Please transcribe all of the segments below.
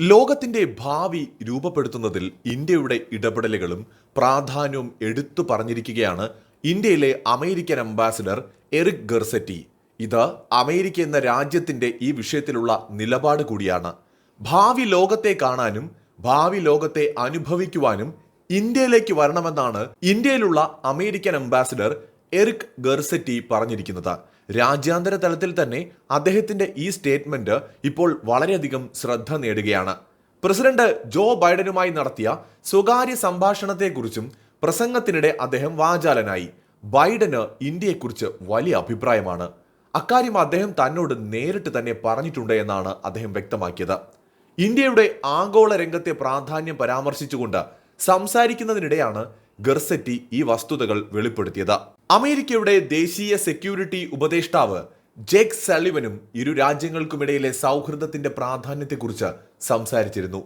ലോകത്തിന്റെ ഭാവി രൂപപ്പെടുത്തുന്നതിൽ ഇന്ത്യയുടെ ഇടപെടലുകളും പ്രാധാന്യവും എടുത്തു പറഞ്ഞിരിക്കുകയാണ് ഇന്ത്യയിലെ അമേരിക്കൻ അംബാസിഡർ എറിക് ഗർസെറ്റി. ഇത് അമേരിക്ക എന്ന രാജ്യത്തിന്റെ ഈ വിഷയത്തിലുള്ള നിലപാട് കൂടിയാണ്. ഭാവി ലോകത്തെ കാണാനും ഭാവി ലോകത്തെ അനുഭവിക്കുവാനും ഇന്ത്യയിലേക്ക് വരണമെന്നാണ് ഇന്ത്യയിലുള്ള അമേരിക്കൻ അംബാസിഡർ എറിക് ഗർസെറ്റി പറഞ്ഞിരിക്കുന്നത്. രാജ്യാന്തര തലത്തിൽ തന്നെ അദ്ദേഹത്തിന്റെ ഈ സ്റ്റേറ്റ്മെന്റ് ഇപ്പോൾ വളരെയധികം ശ്രദ്ധ നേടുകയാണ്. പ്രസിഡന്റ് ജോ ബൈഡനുമായി നടത്തിയ സ്വകാര്യ സംഭാഷണത്തെക്കുറിച്ചും പ്രസംഗത്തിനിടെ അദ്ദേഹം വാചാലനായി. ബൈഡന് ഇന്ത്യയെക്കുറിച്ച് വലിയ അഭിപ്രായമാണ്. അക്കാര്യം അദ്ദേഹം തന്നോട് നേരിട്ട് തന്നെ പറഞ്ഞിട്ടുണ്ട് എന്നാണ് അദ്ദേഹം വ്യക്തമാക്കിയത്. ഇന്ത്യയുടെ ആഗോള രംഗത്തെ പ്രാധാന്യം പരാമർശിച്ചുകൊണ്ട് സംസാരിക്കുന്നതിനിടെയാണ് ഗർസെറ്റി ഈ വസ്തുതകൾ വെളിപ്പെടുത്തിയത്. അമേരിക്കയുടെ ദേശീയ സെക്യൂരിറ്റി ഉപദേഷ്ടാവ് ജേക്ക് സലിവനും ഇരു രാജ്യങ്ങൾക്കുമിടയിലെ സൗഹൃദത്തിന്റെ പ്രാധാന്യത്തെക്കുറിച്ച് സംസാരിച്ചിരുന്നു.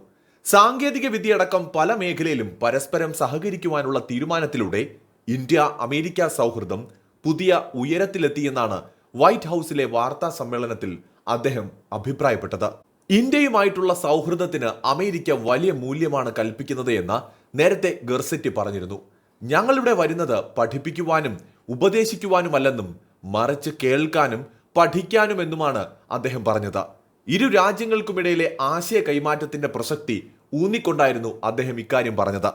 സാങ്കേതിക വിദ്യയടക്കം പല മേഖലയിലും പരസ്പരം സഹകരിക്കുവാനുള്ള തീരുമാനത്തിലൂടെ ഇന്ത്യ അമേരിക്ക സൗഹൃദം പുതിയ ഉയരത്തിലെത്തിയെന്നാണ് വൈറ്റ് ഹൗസിലെ വാർത്താ സമ്മേളനത്തിൽ അദ്ദേഹം അഭിപ്രായപ്പെട്ടത്. ഇന്ത്യയുമായിട്ടുള്ള സൗഹൃദത്തിന് അമേരിക്ക വലിയ മൂല്യമാണ് കൽപ്പിക്കുന്നത് എന്ന് നേരത്തെ ഗർസെറ്റി പറഞ്ഞിരുന്നു ഞങ്ങളിവിടെ വരുന്നത് പഠിപ്പിക്കുവാനും ഉപദേശിക്കുവാനുമല്ലെന്നും മറിച്ച് കേൾക്കാനും പഠിക്കാനുമെന്നുമാണ് അദ്ദേഹം പറഞ്ഞത്. ഇരു രാജ്യങ്ങൾക്കുമിടയിലെ ആശയ കൈമാറ്റത്തിന്റെ പ്രസക്തി ഊന്നിക്കൊണ്ടായിരുന്നു അദ്ദേഹം ഇക്കാര്യം പറഞ്ഞത്.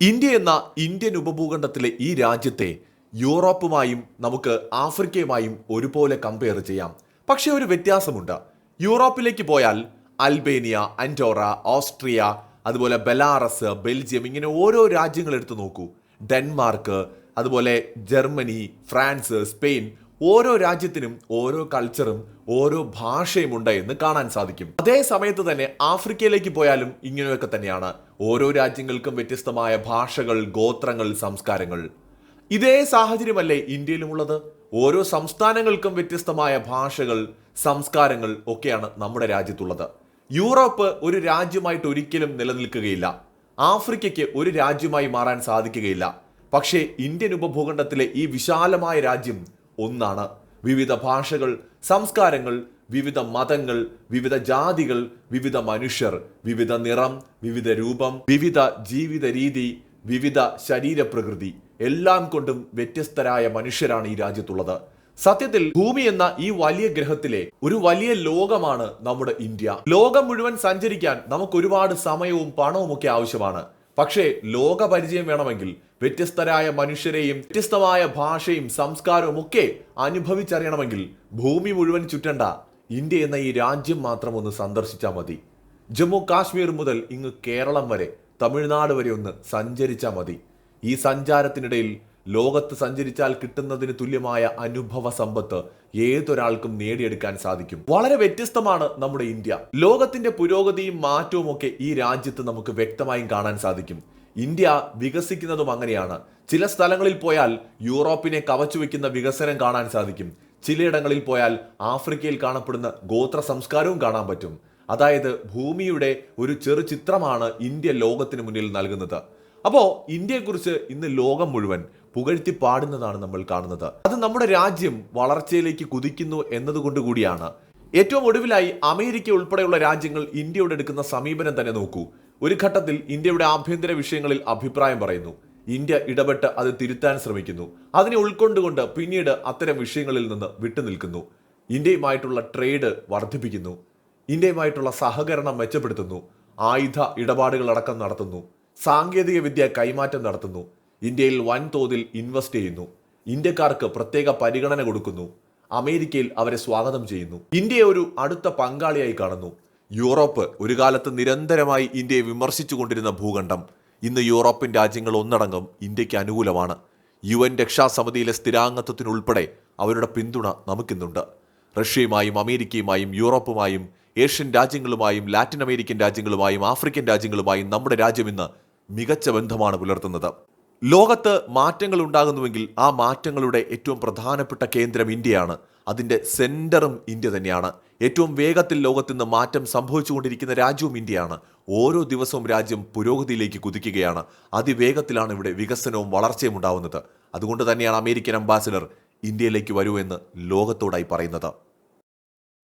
ഇന്ത്യ എന്ന ഇന്ത്യൻ ഉപഭൂഖണ്ഡത്തിലെ ഈ രാജ്യത്തെ യൂറോപ്പുമായും നമുക്ക് ആഫ്രിക്കയുമായും ഒരുപോലെ കമ്പയർ ചെയ്യാം. പക്ഷേ ഒരു വ്യത്യാസമുണ്ട്. യൂറോപ്പിലേക്ക് പോയാൽ അൽബേനിയ അൻഡോറ ഓസ്ട്രിയ അതുപോലെ ബെലാറസ് ബെൽജിയം ഇങ്ങനെ ഓരോ രാജ്യങ്ങൾ എടുത്തു നോക്കൂ. ഡെൻമാർക്ക് അതുപോലെ ജർമ്മനി ഫ്രാൻസ് സ്പെയിൻ ഓരോ രാജ്യത്തിനും ഓരോ കൾച്ചറും ഓരോ ഭാഷയും ഉണ്ട് എന്ന് കാണാൻ സാധിക്കും. അതേ സമയത്ത് തന്നെ ആഫ്രിക്കയിലേക്ക് പോയാലും ഇങ്ങനെയൊക്കെ തന്നെയാണ്. ഓരോ രാജ്യങ്ങൾക്കും വ്യത്യസ്തമായ ഭാഷകൾ ഗോത്രങ്ങൾ സംസ്കാരങ്ങൾ. ഇതേ സാഹചര്യമല്ലേ ഇന്ത്യയിലുമുള്ളത്? ഓരോ സംസ്ഥാനങ്ങൾക്കും വ്യത്യസ്തമായ ഭാഷകൾ സംസ്കാരങ്ങൾ ഒക്കെയാണ് നമ്മുടെ രാജ്യത്തുള്ളത്. യൂറോപ്പ് ഒരു രാജ്യമായിട്ട് ഒരിക്കലും നിലനിൽക്കുകയില്ല. ആഫ്രിക്കയ്ക്ക് ഒരു രാജ്യമായി മാറാൻ സാധിക്കുകയില്ല. പക്ഷേ ഇന്ത്യൻ ഉപഭൂഖണ്ഡത്തിലെ ഈ വിശാലമായ രാജ്യം ഒന്നാണ്. വിവിധ ഭാഷകൾ സംസ്കാരങ്ങൾ വിവിധ മതങ്ങൾ വിവിധ ജാതികൾ വിവിധ മനുഷ്യർ വിവിധ നിറം വിവിധ രൂപം വിവിധ ജീവിത രീതി വിവിധ ശരീരപ്രകൃതി എല്ലാം കൊണ്ടും വ്യത്യസ്തരായ മനുഷ്യരാണ് ഈ രാജ്യത്തുള്ളത്. സത്യത്തിൽ ഭൂമി എന്ന ഈ വലിയ ഗ്രഹത്തിലെ ഒരു വലിയ ലോകമാണ് നമ്മുടെ ഇന്ത്യ. ലോകം മുഴുവൻ സഞ്ചരിക്കാൻ നമുക്ക് ഒരുപാട് സമയവും പണവും ഒക്കെ ആവശ്യമാണ്. പക്ഷേ ലോക പരിചയം വേണമെങ്കിൽ വ്യത്യസ്തരായ മനുഷ്യരെയും വ്യത്യസ്തമായ ഭാഷയും സംസ്കാരവും ഒക്കെ അനുഭവിച്ചറിയണമെങ്കിൽ ഭൂമി മുഴുവൻ ചുറ്റണ്ട ഇന്ത്യ എന്ന ഈ രാജ്യം മാത്രം ഒന്ന് സന്ദർശിച്ചാൽ മതി. ജമ്മു കാശ്മീർ മുതൽ ഇങ്ങ് കേരളം വരെ തമിഴ്നാട് വരെ ഒന്ന് സഞ്ചരിച്ചാൽ മതി. ഈ സഞ്ചാരത്തിനിടയിൽ ലോകത്ത് സഞ്ചരിച്ചാൽ കിട്ടുന്നതിന് തുല്യമായ അനുഭവ സമ്പത്ത് ഏതൊരാൾക്കും നേടിയെടുക്കാൻ സാധിക്കും. വളരെ വ്യത്യസ്തമാണ് നമ്മുടെ ഇന്ത്യ. ലോകത്തിന്റെ പുരോഗതിയും മാറ്റവും ഒക്കെ ഈ രാജ്യത്ത് നമുക്ക് വ്യക്തമായും കാണാൻ സാധിക്കും. ഇന്ത്യ വികസിക്കുന്നതും അങ്ങനെയാണ്. ചില സ്ഥലങ്ങളിൽ പോയാൽ യൂറോപ്പിനെ കവച്ചു വെക്കുന്ന വികസനം കാണാൻ സാധിക്കും. ചിലയിടങ്ങളിൽ പോയാൽ ആഫ്രിക്കയിൽ കാണപ്പെടുന്ന ഗോത്ര സംസ്കാരവും കാണാൻ പറ്റും. അതായത് ഭൂമിയുടെ ഒരു ചെറു ചിത്രമാണ് ഇന്ത്യ ലോകത്തിന് മുന്നിൽ നൽകുന്നത്. അപ്പോ ഇന്ത്യയെക്കുറിച്ച് ഇന്ന് ലോകം മുഴുവൻ പുകഴ്ത്തി പാടുന്നതാണ് നമ്മൾ കാണുന്നത്. അത് നമ്മുടെ രാജ്യം വളർച്ചയിലേക്ക് കുതിക്കുന്നു എന്നതുകൊണ്ട് കൂടിയാണ്. ഏറ്റവും ഒടുവിലായി അമേരിക്ക ഉൾപ്പെടെയുള്ള രാജ്യങ്ങൾ ഇന്ത്യയോട് എടുക്കുന്ന സമീപനം തന്നെ നോക്കൂ. ഒരു ഘട്ടത്തിൽ ഇന്ത്യയുടെ ആഭ്യന്തര വിഷയങ്ങളിൽ അഭിപ്രായം പറയുന്നു. ഇന്ത്യ ഇടപെട്ട് അത് തിരുത്താൻ ശ്രമിക്കുന്നു. അതിനെ ഉൾക്കൊണ്ടുകൊണ്ട് പിന്നീട് അത്തരം വിഷയങ്ങളിൽ നിന്ന് വിട്ടുനിൽക്കുന്നു. ഇന്ത്യയുമായിട്ടുള്ള ട്രേഡ് വർദ്ധിപ്പിക്കുന്നു. ഇന്ത്യയുമായിട്ടുള്ള സഹകരണം മെച്ചപ്പെടുത്തുന്നു. ആയുധ ഇടപാടുകളടക്കം നടത്തുന്നു. സാങ്കേതിക വിദ്യ കൈമാറ്റം നടത്തുന്നു. ഇന്ത്യയിൽ വൻതോതിൽ ഇൻവെസ്റ്റ് ചെയ്യുന്നു. ഇന്ത്യക്കാർക്ക് പ്രത്യേക പരിഗണന കൊടുക്കുന്നു. അമേരിക്കയിൽ അവരെ സ്വാഗതം ചെയ്യുന്നു. ഇന്ത്യയെ ഒരു അടുത്ത പങ്കാളിയായി കാണുന്നു. യൂറോപ്പ് ഒരു കാലത്ത് നിരന്തരമായി ഇന്ത്യയെ വിമർശിച്ചുകൊണ്ടിരുന്ന ഭൂഖണ്ഡം. ഇന്ന് യൂറോപ്യൻ രാജ്യങ്ങൾ ഒന്നടങ്കം ഇന്ത്യയ്ക്ക് അനുകൂലമാണ്. യു എൻ രക്ഷാസമിതിയിലെ സ്ഥിരാംഗത്വത്തിനുൾപ്പെടെ അവരുടെ പിന്തുണ നമുക്കിന്നുണ്ട്. റഷ്യയുമായും അമേരിക്കയുമായും യൂറോപ്പുമായും ഏഷ്യൻ രാജ്യങ്ങളുമായും ലാറ്റിൻ അമേരിക്കൻ രാജ്യങ്ങളുമായും ആഫ്രിക്കൻ രാജ്യങ്ങളുമായും നമ്മുടെ രാജ്യം ഇന്ന് മികച്ച ബന്ധമാണ് പുലർത്തുന്നത്. ലോകത്ത് മാറ്റങ്ങൾ ഉണ്ടാകുന്നുവെങ്കിൽ ആ മാറ്റങ്ങളുടെ ഏറ്റവും പ്രധാനപ്പെട്ട കേന്ദ്രം ഇന്ത്യയാണ്. അതിന്റെ സെന്ററും ഇന്ത്യ തന്നെയാണ്. ഏറ്റവും വേഗത്തിൽ ലോകത്ത് നിന്ന് മാറ്റം സംഭവിച്ചുകൊണ്ടിരിക്കുന്ന രാജ്യവും ഇന്ത്യയാണ്. ഓരോ ദിവസവും രാജ്യം പുരോഗതിയിലേക്ക് കുതിക്കുകയാണ്. അതിവേഗത്തിലാണ് ഇവിടെ വികസനവും വളർച്ചയും ഉണ്ടാവുന്നത്. അതുകൊണ്ട് തന്നെയാണ് അമേരിക്കൻ അംബാസിഡർ ഇന്ത്യയിലേക്ക് വരൂ എന്ന് ലോകത്തോടായി പറയുന്നത്.